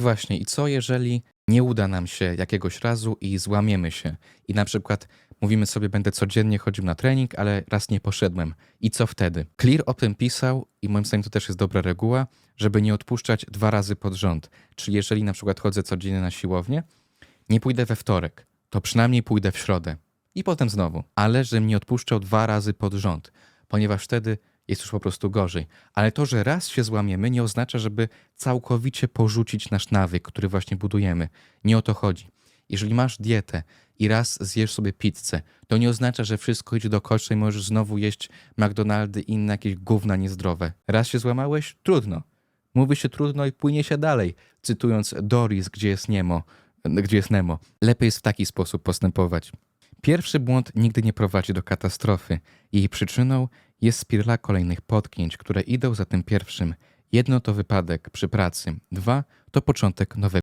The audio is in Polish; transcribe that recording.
Właśnie, i co jeżeli nie uda nam się jakiegoś razu i złamiemy się? I na przykład mówimy sobie, będę codziennie chodził na trening, ale raz nie poszedłem. I co wtedy? Clear o tym pisał, i moim zdaniem to też jest dobra reguła, żeby nie odpuszczać dwa razy pod rząd. Czyli jeżeli na przykład chodzę codziennie na siłownię, nie pójdę we wtorek, to przynajmniej pójdę w środę. I potem znowu. Ale żebym nie odpuszczał dwa razy pod rząd, ponieważ wtedy jest już po prostu gorzej. Ale to, że raz się złamiemy, nie oznacza, żeby całkowicie porzucić nasz nawyk, który właśnie budujemy. Nie o to chodzi. Jeżeli masz dietę i raz zjesz sobie pizzę, to nie oznacza, że wszystko idzie do kosza i możesz znowu jeść McDonaldy i inne jakieś gówna niezdrowe. Raz się złamałeś? Trudno. Mówi się trudno i płynie się dalej. Cytując Doris, gdzie jest Nemo, gdzie jest Nemo. Lepiej jest w taki sposób postępować. Pierwszy błąd nigdy nie prowadzi do katastrofy. Jej przyczyną jest spirala kolejnych potknięć, które idą za tym pierwszym. Jedno to wypadek przy pracy, dwa to początek nowego.